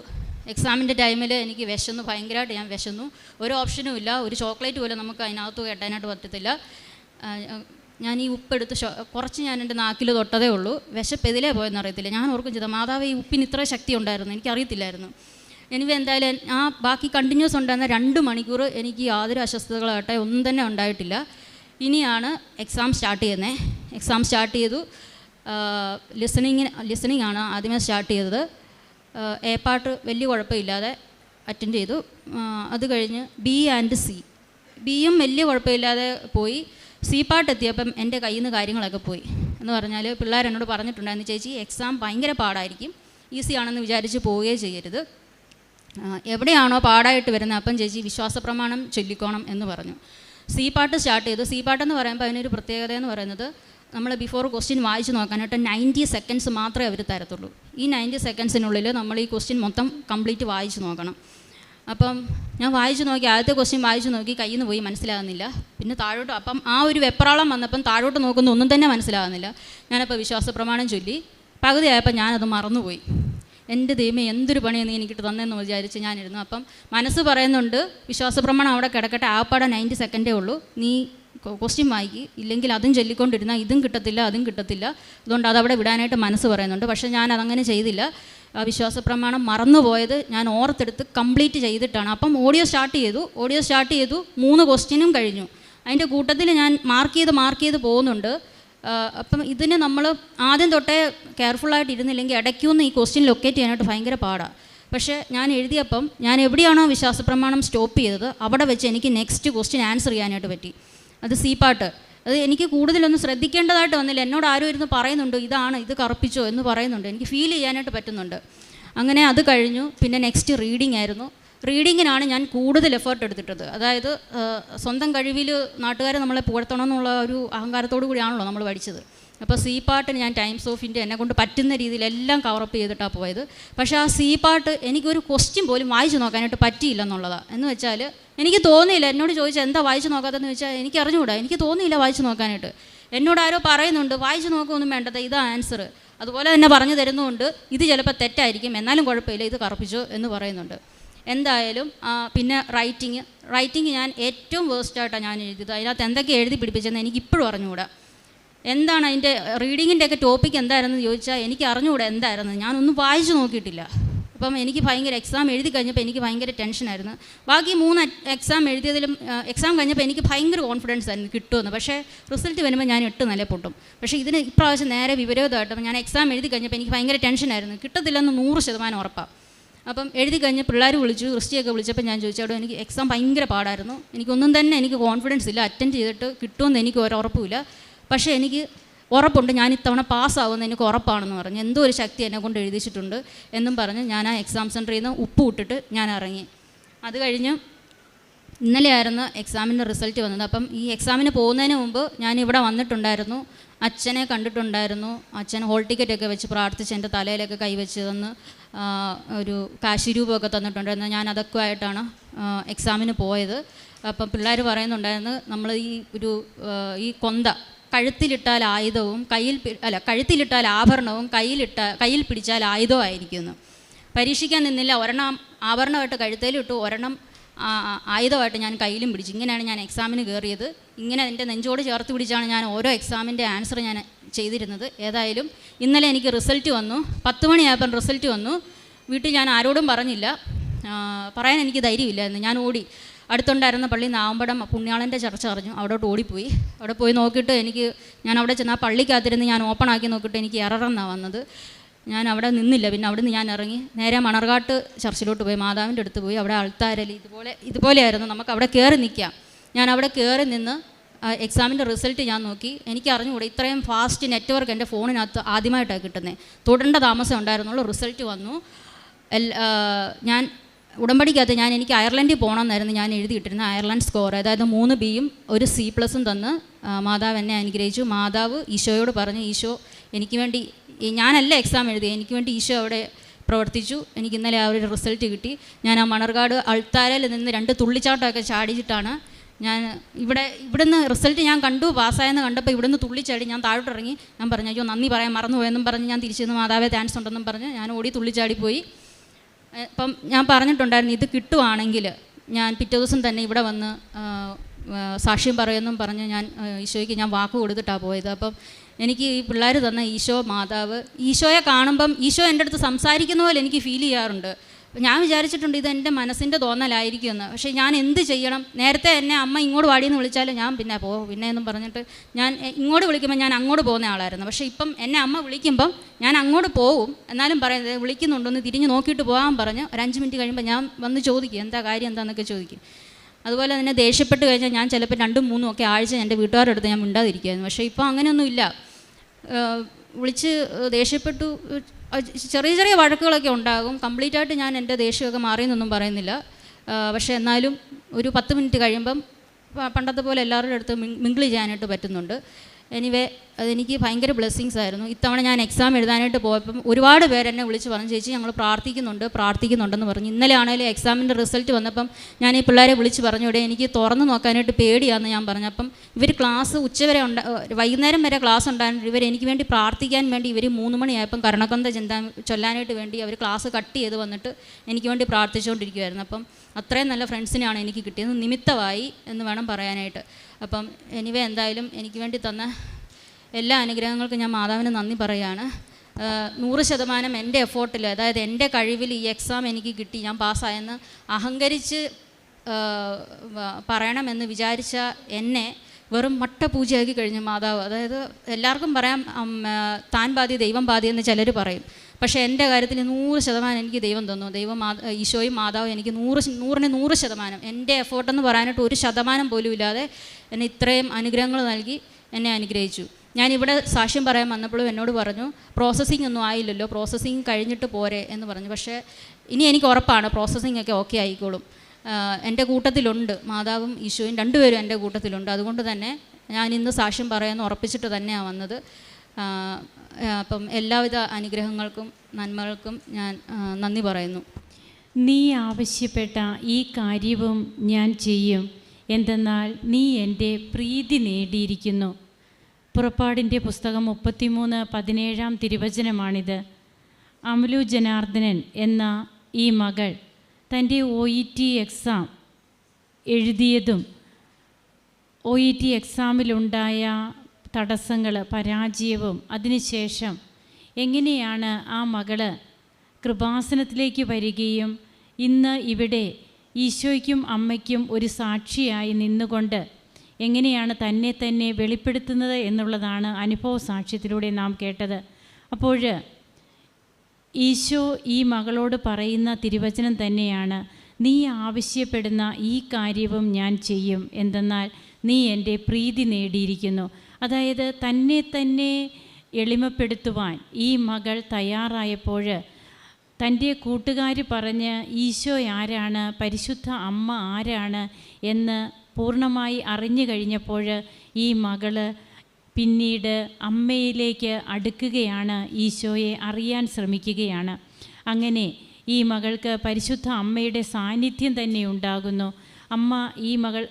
എക്സാമിന്റെ ടൈമിൽ എനിക്ക് വിശന്നു ഭയങ്കരമായിട്ട് ഞാൻ വിശന്നു. ഒരു ഓപ്ഷനും ഇല്ല ഒരു ചോക്ലേറ്റ് പോലും നമുക്ക് അതിനകത്ത് കെട്ടാനായിട്ട് പറ്റത്തില്ല. ഞാൻ ഈ ഉപ്പെടുത്ത് കുറച്ച് ഞാൻ എന്റെ നാക്കിൽ തൊട്ടതേ ഉള്ളൂ. വിശപ്പ് എതിലേ പോയെന്ന് അറിയത്തില്ല. ഞാൻ ഓർക്കും ചെയ്ത മാതാവ് ഈ ഉപ്പിന് ഇത്ര ശക്തി ഉണ്ടായിരുന്നു എനിക്കറിയത്തില്ലായിരുന്നു. എനിവേ എന്തായാലും ആ ബാക്കി കണ്ടിന്യൂസ് ഉണ്ടായിരുന്ന രണ്ട് മണിക്കൂർ എനിക്ക് യാതൊരു അസ്വസ്ഥതകളാകട്ടെ ഒന്നും തന്നെ ഉണ്ടായിട്ടില്ല. ഇനിയാണ് എക്സാം സ്റ്റാർട്ട് ചെയ്യുന്നത് എക്സാം സ്റ്റാർട്ട് ചെയ്തു. ലിസണിങ്ങിന് ലിസണിങ് ആണ് ആദ്യമേ സ്റ്റാർട്ട് ചെയ്തത്. എ പാട്ട് വലിയ കുഴപ്പമില്ലാതെ അറ്റൻഡ് ചെയ്തു. അത് കഴിഞ്ഞ് ബി ആൻഡ് സി ബിയും വലിയ കുഴപ്പമില്ലാതെ പോയി. സി പാട്ട് എത്തിയപ്പം എന്റെ കയ്യിൽ നിന്ന് കാര്യങ്ങളൊക്കെ പോയി. എന്ന് പറഞ്ഞാൽ പിള്ളേർ എന്നോട് പറഞ്ഞിട്ടുണ്ടായിരുന്നു ചേച്ചി എക്സാം ഭയങ്കര പാടായിരിക്കും. ഈസി ആണെന്ന് വിചാരിച്ച് പോവുകയേ ചെയ്യരുത്. എവിടെയാണോ പാടായിട്ട് വരുന്നത് അപ്പം ചേച്ചി വിശ്വാസ പ്രമാണം ചൊല്ലിക്കോണം എന്ന് പറഞ്ഞു. സി പാട്ട് സ്റ്റാർട്ട് ചെയ്തു. സി പാട്ടെന്ന് പറയുമ്പോൾ അതിനൊരു പ്രത്യേകത എന്ന് പറയുന്നത് നമ്മൾ ബിഫോർ ക്വസ്റ്റ്യൻ വായിച്ച് നോക്കാനായിട്ട് നയന്റി സെക്കൻഡ്സ് മാത്രമേ അവർ തരത്തുള്ളൂ. ഈ നയന്റി സെക്കൻഡ്സിനുള്ളിൽ നമ്മൾ ഈ ക്വസ്റ്റ്യൻ മൊത്തം കംപ്ലീറ്റ് വായിച്ച് നോക്കണം. അപ്പം ഞാൻ വായിച്ചു നോക്കി ആദ്യത്തെ ക്വസ്റ്റ്യൻ വായിച്ചു നോക്കി കയ്യിൽ നിന്ന് പോയി മനസ്സിലാകുന്നില്ല. പിന്നെ താഴോട്ട് അപ്പം ആ ഒരു വെപ്രാളം വന്നപ്പം താഴോട്ട് നോക്കുന്ന ഒന്നും തന്നെ മനസ്സിലാകുന്നില്ല. ഞാനപ്പോൾ വിശ്വാസ പ്രമാണം ചൊല്ലി. പകുതിയായപ്പോൾ ഞാനത് മറന്നുപോയി. എന്റെ ദൈവമേ എന്തൊരു പണിയാണ് നീ എനിക്കിട്ട് തന്നെന്ന് വിചാരിച്ച് ഞാനിരുന്നു. അപ്പം മനസ്സ് പറയുന്നുണ്ട് വിശ്വാസ പ്രമാണം അവിടെ കിടക്കട്ടെ ആപ്പാടെ നയന്റി സെക്കൻഡേ ഉള്ളൂ. നീ ക്വസ്റ്റ്യൻ വായിക്കി. ഇല്ലെങ്കിൽ അതും ചൊല്ലിക്കൊണ്ടിരുന്നാൽ ഇതും കിട്ടത്തില്ല അതും കിട്ടത്തില്ല. അതുകൊണ്ട് അതവിടെ വിടാനായിട്ട് മനസ്സ് പറയുന്നുണ്ട്. പക്ഷേ ഞാൻ അതങ്ങനെ ചെയ്തില്ല. ആ വിശ്വാസ പ്രമാണം മറന്നുപോയത് ഞാൻ ഓർത്തെടുത്ത് കംപ്ലീറ്റ് ചെയ്തിട്ടാണ്. അപ്പം ഓഡിയോ സ്റ്റാർട്ട് ചെയ്തു ഓഡിയോ സ്റ്റാർട്ട് ചെയ്തു മൂന്ന് ക്വസ്റ്റ്യനും കഴിഞ്ഞു. അതിന്റെ കൂട്ടത്തിൽ ഞാൻ മാർക്ക് ചെയ്ത് മാർക്ക് ചെയ്ത് പോകുന്നുണ്ട്. അപ്പം ഇതിന് നമ്മൾ ആദ്യം തൊട്ടേ കെയർഫുള്ളായിട്ട് ഇരുന്നില്ലെങ്കിൽ ഇടയ്ക്കൊന്ന് ഈ ക്വസ്റ്റ്യൻ ലൊക്കേറ്റ് ചെയ്യാനായിട്ട് ഭയങ്കര പാടാണ് പക്ഷേ ഞാൻ എഴുതിയപ്പം ഞാൻ എവിടെയാണോ വിശ്വാസപ്രമാണം സ്റ്റോപ്പ് ചെയ്തത് അവിടെ വെച്ച് എനിക്ക് നെക്സ്റ്റ് ക്വസ്റ്റ്യൻ ആൻസർ ചെയ്യാനായിട്ട് പറ്റി. അത് സി പാട്ട് അത് എനിക്ക് കൂടുതലൊന്നും ശ്രദ്ധിക്കേണ്ടതായിട്ട് വന്നില്ല. എന്നോട് ആരും ഇരുന്ന് പറയുന്നുണ്ട് ഇതാണ് ഇത് കറുപ്പിച്ചോ എന്ന് പറയുന്നുണ്ട്. എനിക്ക് ഫീൽ ചെയ്യാനായിട്ട് പറ്റുന്നുണ്ട്. അങ്ങനെ അത് കഴിഞ്ഞു. പിന്നെ നെക്സ്റ്റ് റീഡിംഗ് ആയിരുന്നു. റീഡിങ്ങിനാണ് ഞാൻ കൂടുതൽ എഫേർട്ട് എടുത്തിട്ടത്. അതായത് സ്വന്തം കഴിവിൽ നാട്ടുകാരെ നമ്മളെ പുകഴ്ത്തണം എന്നുള്ള ഒരു അഹങ്കാരത്തോടു കൂടിയാണല്ലോ നമ്മൾ പഠിച്ചത്. അപ്പോൾ സി പാട്ടിന് ഞാൻ ടൈംസ് ഓഫ് ഇന്ത്യ എന്നെ കൊണ്ട് പറ്റുന്ന രീതിയിൽ എല്ലാം കവറപ്പ് ചെയ്തിട്ടാണ് പോയത്. പക്ഷേ ആ സി പാട്ട് എനിക്കൊരു ക്വസ്റ്റ്യൻ പോലും വായിച്ചു നോക്കാനായിട്ട് പറ്റിയില്ല എന്നുള്ളതാണ് എന്ന് വെച്ചാൽ എനിക്ക് തോന്നിയില്ല എന്നോട് ചോദിച്ചാൽ എന്താ വായിച്ചു നോക്കാത്തതെന്ന് വെച്ചാൽ എനിക്ക് അറിഞ്ഞുകൂടാ എനിക്ക് തോന്നിയില്ല വായിച്ചു നോക്കാനായിട്ട്. എന്നോട് ആരോ പറയുന്നുണ്ട് വായിച്ചു നോക്കുകയൊന്നും വേണ്ടത് ഇതാ ആൻസർ അതുപോലെ തന്നെ പറഞ്ഞു തരുന്നുണ്ട് ഇത് ചിലപ്പോൾ തെറ്റായിരിക്കും എന്നാലും കുഴപ്പമില്ല ഇത് കറപ്പിച്ചു എന്ന് പറയുന്നുണ്ട്. എന്തായാലും പിന്നെ റൈറ്റിങ് റൈറ്റിംഗ് ഞാൻ ഏറ്റവും വേസ്റ്റായിട്ടാണ് ഞാൻ എഴുതിയത്. അതിനകത്ത് എന്തൊക്കെ എഴുതി പിടിപ്പിച്ചെന്ന് എനിക്ക് ഇപ്പോഴും അറിഞ്ഞുകൂടാ. എന്താണ് അതിന്റെ റീഡിങ്ങിന്റെ ഒക്കെ ടോപ്പിക് എന്തായിരുന്നു ചോദിച്ചാൽ എനിക്ക് അറിഞ്ഞുകൂടാ എന്തായിരുന്നു. ഞാനൊന്നും വായിച്ചു നോക്കിയിട്ടില്ല. അപ്പം എനിക്ക് ഭയങ്കര എക്സാം എഴുതി കഴിഞ്ഞപ്പോൾ എനിക്ക് ഭയങ്കര ടെൻഷനായിരുന്നു ബാക്കി മൂന്ന് എക്സാം എഴുതിയതിലും എക്സാം കഴിഞ്ഞപ്പോൾ എനിക്ക് ഭയങ്കര കോൺഫിഡൻസ് ആയിരുന്നു കിട്ടുമെന്ന്. പക്ഷേ റിസൾട്ട് വരുമ്പോൾ ഞാൻ എട്ട് നില പൊട്ടും. പക്ഷേ ഇതിന് ഇപ്രാവശ്യം നേരെ വിപരീതമായിട്ട് ഞാൻ എക്സാം എഴുതി കഴിഞ്ഞപ്പോൾ എനിക്ക് ഭയങ്കര ടെൻഷനായിരുന്നു കിട്ടത്തില്ലെന്ന് നൂറ് ശതമാനം ഉറപ്പാണ് അപ്പം എഴുതി കഴിഞ്ഞ് പിള്ളേർ വിളിച്ചു ക്രിസ്റ്റിയൊക്കെ വിളിച്ചപ്പോൾ ഞാൻ ചോദിച്ചു അവിടെ എനിക്ക് എക്സാം ഭയങ്കര പാടായിരുന്നു. എനിക്കൊന്നും തന്നെ എനിക്ക് കോൺഫിഡൻസ് ഇല്ല. അറ്റൻഡ് ചെയ്തിട്ട് കിട്ടുമെന്ന് എനിക്ക് ഒരു ഉറപ്പുമില്ല. പക്ഷേ എനിക്ക് ഉറപ്പുണ്ട്. ഞാൻ ഇത്തവണ പാസ്സാവുമെന്ന് എനിക്ക് ഉറപ്പാണെന്ന് പറഞ്ഞു. എന്തോ ഒരു ശക്തി എന്നെ കൊണ്ട് എഴുതിച്ചിട്ടുണ്ട് എന്നും പറഞ്ഞ് ഞാൻ ആ എക്സാം സെന്ററിൽ നിന്ന് ഉപ്പ് ഇട്ടിട്ട് ഞാൻ ഇറങ്ങി. അത് കഴിഞ്ഞ് ഇന്നലെയായിരുന്നു എക്സാമിന്റെ റിസൾട്ട് വന്നത്. അപ്പം ഈ എക്സാമിന് പോകുന്നതിന് മുമ്പ് ഞാൻ ഇവിടെ വന്നിട്ടുണ്ടായിരുന്നു. അച്ഛനെ കണ്ടിട്ടുണ്ടായിരുന്നു. അച്ഛൻ ഹോൾ ടിക്കറ്റൊക്കെ വെച്ച് പ്രാർത്ഥിച്ച് എന്റെ തലയിലൊക്കെ കൈവച്ച് തന്ന് ഒരു കാശി രൂപമൊക്കെ തന്നിട്ടുണ്ടായിരുന്നു. ഞാൻ അതൊക്കെ ആയിട്ടാണ് എക്സാമിന് പോയത്. അപ്പം പിള്ളേർ പറയുന്നുണ്ടായിരുന്നു നമ്മൾ ഈ ഒരു ഈ കൊന്ത കഴുത്തിലിട്ടാൽ ആയുധവും കയ്യിൽ അല്ല കഴുത്തിലിട്ടാൽ ആഭരണവും കയ്യിലിട്ട കയ്യിൽ പിടിച്ചാൽ ആയുധവും ആയിരിക്കുന്നു. പരീക്ഷിക്കാൻ നിന്നില്ല. ഒരെണ്ണം ആഭരണമായിട്ട് കഴുത്തേലിട്ടു. ഒരെണ്ണം ആയുധമായിട്ട് ഞാൻ കയ്യിലും പിടിച്ചു. ഇങ്ങനെയാണ് ഞാൻ എക്സാമിന് കയറിയത് ഇങ്ങനെ എന്റെ നെഞ്ചോട് ചേർത്ത് പിടിച്ചാണ് ഞാൻ ഓരോ എക്സാമിന്റെ ആൻസർ ഞാൻ ചെയ്തിരുന്നത്. ഏതായാലും ഇന്നലെ എനിക്ക് റിസൾട്ട് വന്നു. പത്ത് മണിയായപ്പം റിസൾട്ട് വന്നു. വീട്ടിൽ ഞാൻ ആരോടും പറഞ്ഞില്ല. പറയാൻ എനിക്ക് ധൈര്യമില്ലായിരുന്നു. ഞാൻ ഓടി. അടുത്തുണ്ടായിരുന്ന പള്ളി നാമ്പടം പുണ്യാളന്റെ ചർച്ച അറിഞ്ഞു. അവിടോട്ട് ഓടിപ്പോയി. അവിടെ പോയി നോക്കിയിട്ട് എനിക്ക് ഞാൻ അവിടെ ചെന്ന് ആ പള്ളിക്കകത്തിരുന്ന് ഞാൻ ഓപ്പൺ ആക്കി നോക്കിയിട്ട് എനിക്ക് എററെന്നാണ് വന്നത്. ഞാൻ അവിടെ നിന്നില്ല. പിന്നെ അവിടെ നിന്ന് ഞാൻ ഇറങ്ങി നേരെ മണർകാട്ട് ചർച്ചിലോട്ട് പോയി. മാതാവിന്റെ അടുത്ത് പോയി. അവിടെ ആൾത്താരലി ഇതുപോലെ ഇതുപോലെയായിരുന്നു. നമുക്ക് അവിടെ കയറി നിൽക്കാം. ഞാൻ അവിടെ കയറി നിന്ന് എക്സാമിന്റെ റിസൾട്ട് ഞാൻ നോക്കി. എനിക്ക് അറിഞ്ഞുകൂടെ ഇത്രയും ഫാസ്റ്റ് നെറ്റ്വർക്ക് എന്റെ ഫോണിനകത്ത് ആദ്യമായിട്ടാണ് കിട്ടുന്നത് തുടരേണ്ട താമസം ഉണ്ടായിരുന്നുള്ളൂ. റിസൾട്ട് വന്നു. ഞാൻ ഉടമ്പടിക്കകത്ത് ഞാൻ എനിക്ക് അയർലൻഡിൽ പോകണമെന്നായിരുന്നു ഞാൻ എഴുതിയിട്ടിരുന്നത്. അയർലൻഡ് സ്കോർ അതായത് മൂന്ന് ബിയും ഒരു സി പ്ലസും തന്ന് മാതാവ് എന്നെ അനുഗ്രഹിച്ചു. മാതാവ് ഈശോയോട് പറഞ്ഞു ഈശോ എനിക്ക് വേണ്ടി ഞാനല്ല എക്സാം എഴുതി എനിക്ക് വേണ്ടി ഈശോ അവിടെ പ്രവർത്തിച്ചു. എനിക്ക് ഇന്നലെ ആ ഒരു റിസൾട്ട് കിട്ടി. ഞാൻ ആ മണർകാട് അൾത്താരയിൽ നിന്ന് രണ്ട് തുള്ളിച്ചാട്ടമൊക്കെ ചാടിച്ചിട്ടാണ് ഞാൻ ഇവിടെ ഇവിടുന്ന് റിസൾട്ട് ഞാൻ കണ്ടു. പാസ്സായെന്ന് കണ്ടപ്പോൾ ഇവിടുന്ന് തുള്ളിച്ചാടി ഞാൻ താഴോട്ടിറങ്ങി. ഞാൻ പറഞ്ഞു അയ്യോ നന്ദി പറയാൻ മറന്നുപോയെന്നും പറഞ്ഞ് ഞാൻ തിരിച്ചു മാതാവേ ചാൻസ് ഉണ്ടെന്നും പറഞ്ഞ് ഞാൻ ഓടി തുള്ളിച്ചാടി പോയി ഏ, അപ്പം ഞാൻ പറഞ്ഞിട്ടുണ്ടായിരുന്നു ഇത് കിട്ടുവാണെങ്കിൽ ഞാൻ പിറ്റേ ദിവസം തന്നെ ഇവിടെ വന്ന് സാക്ഷ്യം പറയുമെന്നും പറഞ്ഞ് ഞാൻ ഈശോയ്ക്ക് ഞാൻ വാക്ക് കൊടുത്തിട്ടാണ് പോയത്. അപ്പം എനിക്ക് ഈ പിള്ളേർ തന്ന ഈശോ മാതാവ് ഈശോയെ കാണുമ്പം ഈശോ എന്റെ അടുത്ത് സംസാരിക്കുന്ന പോലെ എനിക്ക് ഫീൽ ചെയ്യാറുണ്ട്. ഞാൻ വിചാരിച്ചിട്ടുണ്ട് ഇത് എന്റെ മനസ്സിന്റെ തോന്നലായിരിക്കുമെന്ന്. പക്ഷേ ഞാൻ എന്ത് ചെയ്യണം? നേരത്തെ എന്നെ അമ്മ ഇങ്ങോട്ട് വാടിയെന്ന് വിളിച്ചാൽ ഞാൻ പിന്നെ പോ പിന്നെ എന്നും പറഞ്ഞിട്ട് ഞാൻ ഇങ്ങോട്ട് വിളിക്കുമ്പോൾ ഞാൻ അങ്ങോട്ട് പോകുന്ന ആളായിരുന്നു. പക്ഷേ ഇപ്പം എന്നെ അമ്മ വിളിക്കുമ്പം ഞാൻ അങ്ങോട്ട് പോകും എന്നാലും പറയുന്നത് വിളിക്കുന്നുണ്ടോന്ന് തിരിഞ്ഞ് നോക്കിയിട്ട് പോകാൻ പറഞ്ഞ് ഒരു അഞ്ച് മിനിറ്റ് കഴിയുമ്പോൾ ഞാൻ വന്ന് ചോദിക്കും എന്താ കാര്യം എന്താണെന്നൊക്കെ ചോദിക്കും. അതുപോലെ തന്നെ ദേഷ്യപ്പെട്ട് കഴിഞ്ഞാൽ ഞാൻ ചിലപ്പോൾ രണ്ടും മൂന്നും ഒക്കെ ആഴ്ച എന്റെ വീട്ടുകാരുടെ അടുത്ത് ഞാൻ മിണ്ടാതിരിക്കുമായിരുന്നു പക്ഷേ ഇപ്പോൾ അങ്ങനെയൊന്നുമില്ല വിളിച്ച് ദേഷ്യപ്പെട്ടു. ചെറിയ ചെറിയ വഴക്കുകളൊക്കെ ഉണ്ടാകും. കംപ്ലീറ്റ് ആയിട്ട് ഞാൻ എന്റെ ദേഷ്യമൊക്കെ മാറിയെന്നൊന്നും പറയുന്നില്ല. പക്ഷേ എന്നാലും ഒരു പത്ത് മിനിറ്റ് കഴിയുമ്പം പണ്ടത്തെ പോലെ എല്ലാവരുടെ അടുത്ത് മിങ്കിൾ ചെയ്യാനായിട്ട് പറ്റുന്നുണ്ട്. എനിവേ അതെനിക്ക് ഭയങ്കര ബ്ലെസ്സിങ്സ് ആയിരുന്നു. ഇത്തവണ ഞാൻ എക്സാം എഴുതാനായിട്ട് പോയപ്പം ഒരുപാട് പേര് എന്നെ വിളിച്ച് പറഞ്ഞു ചേച്ചി ഞങ്ങൾ പ്രാർത്ഥിക്കുന്നുണ്ട് പ്രാർത്ഥിക്കുന്നുണ്ടെന്ന് പറഞ്ഞു. ഇന്നലെ ആണെങ്കിലും എക്സാമിന്റെ റിസൾട്ട് വന്നപ്പം ഞാൻ ഈ പിള്ളേരെ വിളിച്ച് പറഞ്ഞു ഇവിടെ എനിക്ക് തുറന്നു നോക്കാനായിട്ട് പേടിയാണെന്ന് ഞാൻ പറഞ്ഞു. അപ്പം ഇവർ ക്ലാസ് ഉച്ചവരെ ഉണ്ട വൈകുന്നേരം വരെ ക്ലാസ് ഉണ്ടായിരുന്നു. ഇവർ എനിക്ക് വേണ്ടി പ്രാർത്ഥിക്കാൻ വേണ്ടി ഇവർ മൂന്ന് മണിയായപ്പം കർണക്കൊന്ത ചിന്ത ചൊല്ലാനായിട്ട് വേണ്ടി അവർ ക്ലാസ് കട്ട് ചെയ്ത് വന്നിട്ട് എനിക്ക് വേണ്ടി പ്രാർത്ഥിച്ചുകൊണ്ടിരിക്കുമായിരുന്നു അപ്പം അത്രയും നല്ല ഫ്രണ്ട്സിനെയാണ് എനിക്ക് കിട്ടിയത്. നിമിത്തമായി എന്ന് വേണം പറയാനായിട്ട്. അപ്പം എനിവേ എന്തായാലും എനിക്ക് വേണ്ടി തന്ന എല്ലാ അനുഗ്രഹങ്ങൾക്കും ഞാൻ മാതാവിന് നന്ദി പറയുകയാണ്. നൂറ് ശതമാനം എന്റെ എഫോർട്ടിൽ അതായത് എന്റെ കഴിവിൽ ഈ എക്സാം എനിക്ക് കിട്ടി ഞാൻ പാസ്സായെന്ന് അഹങ്കരിച്ച് പറയണമെന്ന് വിചാരിച്ച എന്നെ വെറും മട്ട പൂജയാക്കി കഴിഞ്ഞു മാതാവ്. അതായത് എല്ലാവർക്കും പറയാം താൻ ബാധി ദൈവം ബാധി എന്ന് ചിലർ പറയും. പക്ഷേ എന്റെ കാര്യത്തിൽ നൂറ് ശതമാനം എനിക്ക് ദൈവം തന്നു. ദൈവം മാ ഈശോയും മാതാവും എനിക്ക് നൂറ് നൂറിന് നൂറ് ശതമാനം എന്റെ എഫേർട്ടെന്ന് പറയാനായിട്ട് ഒരു ശതമാനം പോലും ഇല്ലാതെ എന്നെ ഇത്രയും അനുഗ്രഹങ്ങൾ നൽകി എന്നെ അനുഗ്രഹിച്ചു. ഞാനിവിടെ സാക്ഷ്യം പറയാൻ വന്നപ്പോഴും എന്നോട് പറഞ്ഞു പ്രോസസ്സിംഗ് ഒന്നും ആയില്ലല്ലോ പ്രോസസ്സിംഗ് കഴിഞ്ഞിട്ട് പോരെ എന്ന് പറഞ്ഞു. പക്ഷേ ഇനി എനിക്ക് ഉറപ്പാണ് പ്രോസസ്സിംഗ് ഒക്കെ ഓക്കെ ആയിക്കോളും. എന്റെ കൂട്ടത്തിലുണ്ട് മാതാവും ഈശോയും രണ്ടുപേരും എന്റെ കൂട്ടത്തിലുണ്ട്. അതുകൊണ്ട് തന്നെ ഞാൻ ഇന്ന് സാക്ഷ്യം പറയാമെന്ന് ഉറപ്പിച്ചിട്ട് തന്നെയാണ് വന്നത്. അപ്പം എല്ലാവിധ അനുഗ്രഹങ്ങൾക്കും നന്മകൾക്കും ഞാൻ നന്ദി പറയുന്നു. നീ ആവശ്യപ്പെട്ട ഈ കാര്യവും ഞാൻ ചെയ്യും. എന്തെന്നാൽ നീ എന്റെ പ്രീതി നേടിയിരിക്കുന്നു. പുറപ്പാടിന്റെ പുസ്തകം മുപ്പത്തിമൂന്ന് പതിനേഴാം തിരുവചനമാണിത്. അമലു ജനാർദ്ദനൻ എന്ന ഈ മകൾ തന്റെ ഒ ഇ ടി എക്സാം എഴുതിയതും ഒ ഇ ടി എക്സാമിലുണ്ടായ തടസ്സങ്ങൾ പരാജയവും അതിനുശേഷം എങ്ങനെയാണ് ആ മകൾ കൃപാസനത്തിലേക്ക് വരികയും ഇന്ന് ഇവിടെ ഈശോയ്ക്കും അമ്മയ്ക്കും ഒരു സാക്ഷിയായി നിന്നുകൊണ്ട് എങ്ങനെയാണ് തന്നെ തന്നെ വെളിപ്പെടുത്തുന്നത് എന്നുള്ളതാണ് അനുഭവ സാക്ഷ്യത്തിലൂടെ നാം കേട്ടത്. അപ്പോൾ ഈശോ ഈ മകളോട് പറയുന്ന തിരുവചനം തന്നെയാണ് നീ ആവശ്യപ്പെടുന്ന ഈ കാര്യവും ഞാൻ ചെയ്യും. എന്തെന്നാൽ നീ എന്റെ പ്രീതി നേടിയിരിക്കുന്നു. അതായത് തന്നെ തന്നെ എളിമപ്പെടുത്തുവാൻ ഈ മകൾ തയ്യാറായപ്പോൾ തന്റെ കൂട്ടുകാർ പറഞ്ഞ് ഈശോ ആരാണ്? പരിശുദ്ധ അമ്മ ആരാണ്? എന്ന് പൂർണമായി അറിഞ്ഞു കഴിഞ്ഞപ്പോൾ ഈ മകൾ പിന്നീട് അമ്മയിലേക്ക് അടുക്കുകയാണ് ഈശോയെ അറിയാൻ ശ്രമിക്കുകയാണ്. അങ്ങനെ ഈ മകൾക്ക് പരിശുദ്ധ അമ്മയുടെ സാന്നിധ്യം തന്നെ ഉണ്ടാകുന്നു. അമ്മ ഈ മകൾ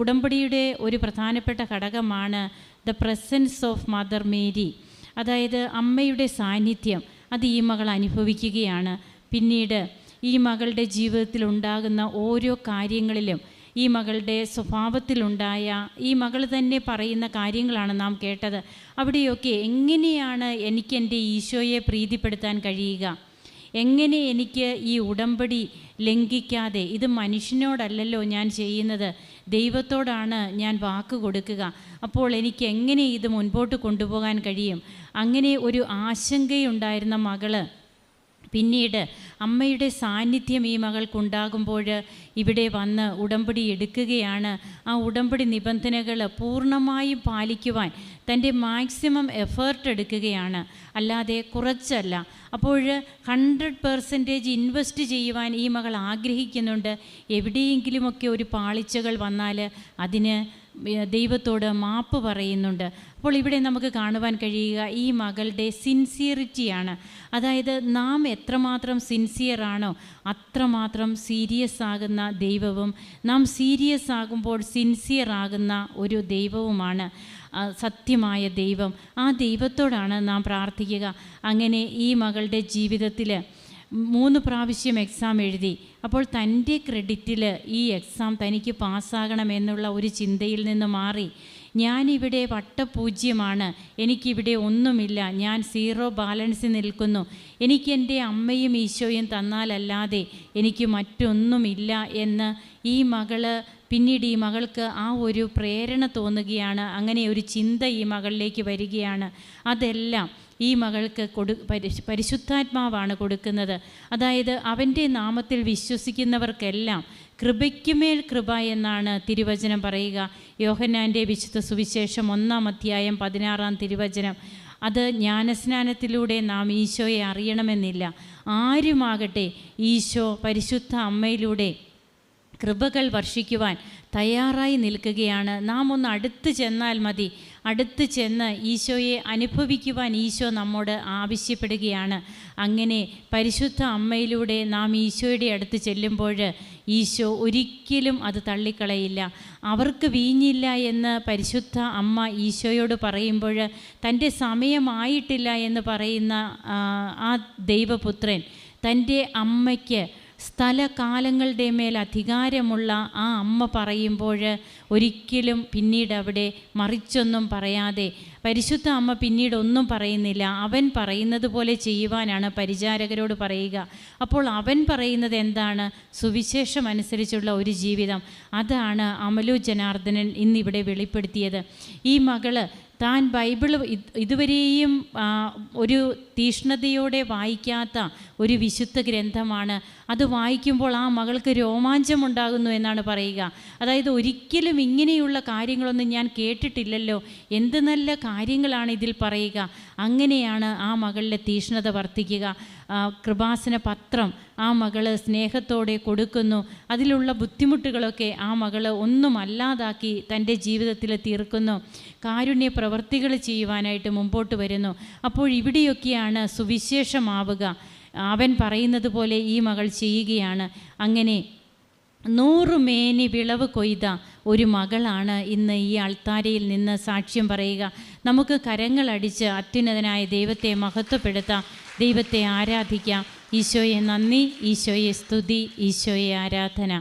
ഉടമ്പടിയുടെ ഒരു പ്രധാനപ്പെട്ട ഘടകമാണ് the presence of Mother Mary അതായത് അമ്മയുടെ സാന്നിധ്യം. അത് ഈ മകൾ അനുഭവിക്കുകയാണ്. പിന്നീട് ഈ മകളുടെ ജീവിതത്തിൽ ഉണ്ടാകുന്ന ഓരോ കാര്യങ്ങളിലും ഈ മകളുടെ സ്വഭാവത്തിലുണ്ടായ ഈ മകൾ തന്നെ പറയുന്ന കാര്യങ്ങളാണ് നാം കേട്ടത്. അവിടെയൊക്കെ എങ്ങനെയാണ് എനിക്ക് എന്റെ ഈശോയെ പ്രീതിപ്പെടുത്താൻ കഴിയുക? എങ്ങനെ എനിക്ക് ഈ ഉടമ്പടി ലംഘിക്കാതെ? ഇത് മനുഷ്യനോടല്ലല്ലോ ഞാൻ ചെയ്യുന്നത്. ദൈവത്തോടാണ് ഞാൻ വാക്ക് കൊടുക്കുക. അപ്പോൾ എനിക്ക് എങ്ങനെ ഇത് മുൻപോട്ട് കൊണ്ടുപോകാൻ കഴിയും? അങ്ങനെ ഒരു ആശങ്കയുണ്ടായിരുന്ന മകൾ പിന്നീട് അമ്മയുടെ സാന്നിധ്യം ഈ മകൾക്കുണ്ടാകുമ്പോൾ ഇവിടെ വന്ന് ഉടമ്പടി എടുക്കുകയാണ്. ആ ഉടമ്പടി നിബന്ധനകൾ പൂർണമായും പാലിക്കുവാൻ തന്റെ മാക്സിമം എഫേർട്ട് എടുക്കുകയാണ്. അല്ലാതെ കുറച്ചല്ല. അപ്പോൾ ഹൺഡ്രഡ് പെർസെന്റേജ് ഇൻവെസ്റ്റ് ചെയ്യുവാൻ ഈ മകൾ ആഗ്രഹിക്കുന്നുണ്ട്. എവിടെയെങ്കിലുമൊക്കെ ഒരു പാളിച്ചകൾ വന്നാൽ അതിന് ദൈവത്തോട് മാപ്പ് പറയുന്നുണ്ട്. അപ്പോൾ ഇവിടെ നമുക്ക് കാണുവാൻ കഴിയുക ഈ മകളുടെ സിൻസിയറിറ്റിയാണ്. അതായത് നാം എത്രമാത്രം സിൻസിയറാണോ അത്രമാത്രം സീരിയസ് ആകുന്ന ദൈവവും നാം സീരിയസ് ആകുമ്പോൾ സിൻസിയർ ആകുന്ന ഒരു ദൈവവുമാണ് സത്യമായ ദൈവം. ആ ദൈവത്തോടാണ് നാം പ്രാർത്ഥിക്കുക. അങ്ങനെ ഈ മകളുടെ ജീവിതത്തിൽ മൂന്ന് പ്രാവശ്യം എക്സാം എഴുതി. അപ്പോൾ തന്റെ ക്രെഡിറ്റിൽ ഈ എക്സാം തനിക്ക് പാസ്സാകണമെന്നുള്ള ഒരു ചിന്തയിൽ നിന്ന് മാറി ഞാനിവിടെ വട്ടപൂജ്യമാണ് എനിക്കിവിടെ ഒന്നുമില്ല ഞാൻ സീറോ ബാലൻസിൽ നിൽക്കുന്നു എനിക്ക് എന്റെ അമ്മയും ഈശോയും തന്നാലല്ലാതെ എനിക്ക് മറ്റൊന്നുമില്ല എന്ന് ഈ മകൾ പിന്നീട് ഈ മകൾക്ക് ആ ഒരു പ്രേരണ തോന്നുകയാണ്. അങ്ങനെ ഒരു ചിന്ത ഈ മകളിലേക്ക് വരികയാണ്. അതെല്ലാം ഈ മകൾക്ക് കൊടു പരിശു പരിശുദ്ധാത്മാവാണ് കൊടുക്കുന്നത്. അതായത് അവന്റെ നാമത്തിൽ വിശ്വസിക്കുന്നവർക്കെല്ലാം കൃപയ്ക്കുമേൽ കൃപ എന്നാണ് തിരുവചനം പറയുക. യോഹന്നാന്റെ വിശുദ്ധ സുവിശേഷം ഒന്നാം അധ്യായം പതിനാറാം തിരുവചനം. അത് ജ്ഞാനസ്നാനത്തിലൂടെ നാം ഈശോയെ അറിയണമെന്നില്ല. ആരുമാകട്ടെ ഈശോ പരിശുദ്ധ അമ്മയിലൂടെ കൃപകൾ വർഷിക്കുവാൻ തയ്യാറായി നിൽക്കുകയാണ്. നാം ഒന്ന് അടുത്ത് ചെന്നാൽ മതി. അടുത്ത് ചെന്ന് ഈശോയെ അനുഭവിക്കുവാൻ ഈശോ നമ്മോട് ആവശ്യപ്പെടുകയാണ്. അങ്ങനെ പരിശുദ്ധ അമ്മയിലൂടെ നാം ഈശോയുടെ അടുത്ത് ചെല്ലുമ്പോൾ ഈശോ ഒരിക്കലും അത് തള്ളിക്കളയില്ല. അവർക്ക് വീഞ്ഞില്ല എന്ന് പരിശുദ്ധ അമ്മ ഈശോയോട് പറയുമ്പോൾ തന്റെ സമയമായിട്ടില്ല എന്ന് പറയുന്ന ആ, ദൈവപുത്രൻ തന്റെ അമ്മയ്ക്ക് സ്ഥലകാലങ്ങളുടെ മേൽ അധികാരമുള്ള ആ അമ്മ പറയുമ്പോൾ ഒരിക്കലും പിന്നീട് അവിടെ മറിച്ചൊന്നും പറയാതെ പരിശുദ്ധ അമ്മ പിന്നീട് ഒന്നും പറയുന്നില്ല. അവൻ പറയുന്നത് പോലെ ചെയ്യുവാനാണ് പരിചാരകരോട് പറയുക. അപ്പോൾ അവൻ പറയുന്നത് എന്താണ്? സുവിശേഷം അനുസരിച്ചുള്ള ഒരു ജീവിതം. അതാണ് അമലു ജനാർദ്ദനൻ ഇന്നിവിടെ വെളിപ്പെടുത്തിയത്. ഈ മകൾ താൻ ബൈബിൾ ഇതുവരെയും ഒരു തീഷ്ണതയോടെ വായിക്കാത്ത ഒരു വിശുദ്ധ ഗ്രന്ഥമാണ്. അത് വായിക്കുമ്പോൾ ആ മകൾക്ക് രോമാഞ്ചമുണ്ടാകുന്നു എന്നാണ് പറയുക. അതായത് ഒരിക്കലും ഇങ്ങനെയുള്ള കാര്യങ്ങളൊന്നും ഞാൻ കേട്ടിട്ടില്ലല്ലോ. എന്ത് നല്ല കാര്യങ്ങളാണ് ഇതിൽ പറയുക. അങ്ങനെയാണ് ആ മകളിലെ തീഷ്ണത വർദ്ധിക്കുക. കൃപാസന പത്രം ആ മകൾ സ്നേഹത്തോടെ കൊടുക്കുന്നു. അതിലുള്ള ബുദ്ധിമുട്ടുകളൊക്കെ ആ മകൾ ഒന്നുമല്ലാതാക്കി തന്റെ ജീവിതത്തിൽ തീർക്കുന്നു. കാരുണ്യ പ്രവർത്തികൾ ചെയ്യുവാനായിട്ട് മുമ്പോട്ട് വരുന്നു. അപ്പോൾ ഇവിടെയൊക്കെയാണ് സുവിശേഷമാവുക. അവൻ പറയുന്നത് പോലെ ഈ മകൾ ചെയ്യുകയാണ്. അങ്ങനെ നൂറ് മേനി വിളവ് കൊയ്ത ഒരു മകളാണ് ഇന്ന് ഈ അൾത്താരയിൽ നിന്ന് സാക്ഷ്യം പറയുക. നമുക്ക് കരങ്ങളടിച്ച് അത്യുന്നതനായ ദൈവത്തെ മഹത്വപ്പെടുത്താം. ദൈവത്തെ ആരാധിക്കാം. ഈശോയെ നന്ദി ഈശോയെ സ്തുതി ഈശോയെ ആരാധന.